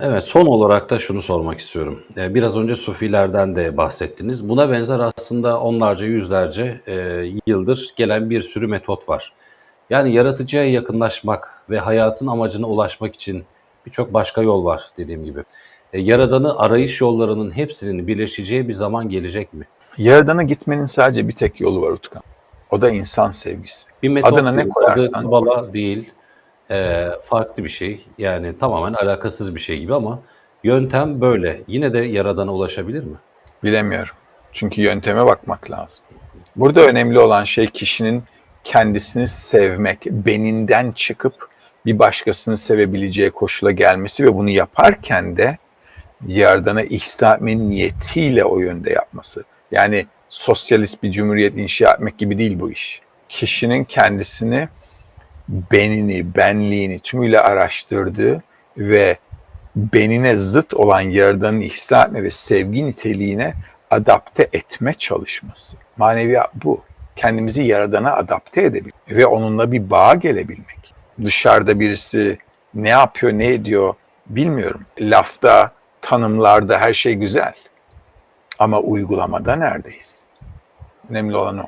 Evet, son olarak da şunu sormak istiyorum. Eee, biraz önce Sufilerden de bahsettiniz. Buna benzer aslında onlarca, yüzlerce, eee, yıldır gelen bir sürü metot var. Yani yaratıcıya yakınlaşmak ve hayatın amacına ulaşmak için birçok başka yol var dediğim gibi. Eee, Yaradan'ı arayış yollarının hepsinin birleşeceği bir zaman gelecek mi? Yaradana gitmenin sadece bir tek yolu var Utkan. O da insan sevgisi. Bir metot Adına ne değil, adı koyarsan Kabala değil, eee, farklı bir şey. Yani tamamen alakasız bir şey gibi ama yöntem böyle. Yine de Yaradan'a ulaşabilir mi? Bilemiyorum. Çünkü yönteme bakmak lazım. Burada önemli olan şey kişinin kendisini sevmek, beninden çıkıp bir başkasını sevebileceği koşula gelmesi ve bunu yaparken de Yaradan'a ihsan etmenin niyetiyle o yönde yapması. Yani sosyalist bir cumhuriyet inşa etmek gibi değil bu iş. Kişinin kendisini, benini, benliğini tümüyle araştırdığı ve benine zıt olan Yaradan'ın etme ve sevgi niteliğine adapte etme çalışması. Maneviyat bu. Kendimizi Yaradan'a adapte edebilmek ve onunla bir bağa gelebilmek. Dışarıda birisi ne yapıyor, ne ediyor bilmiyorum. Lafta, tanımlarda her şey güzel. Ama uygulamada neredeyiz? Önemli olan o.